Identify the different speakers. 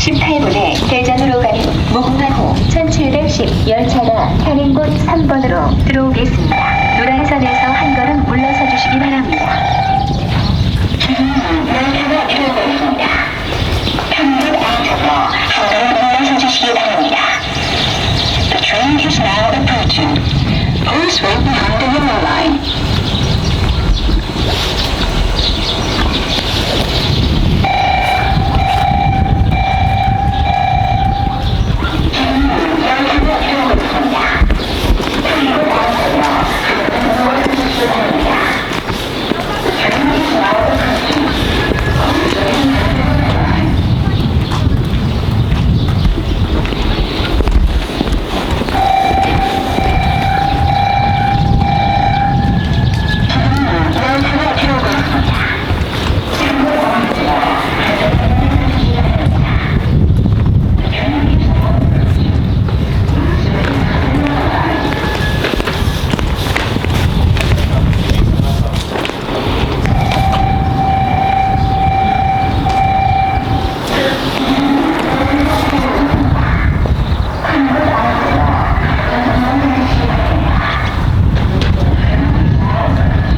Speaker 1: 18분에 대전으로 가는 무궁화호 1710 열차가 타는 곳 3번으로 들어오겠습니다. 노란선에서 한 걸음 물러서 주시기 바랍니다. 주시기 바랍니다. The train is now approaching. Please wait behind.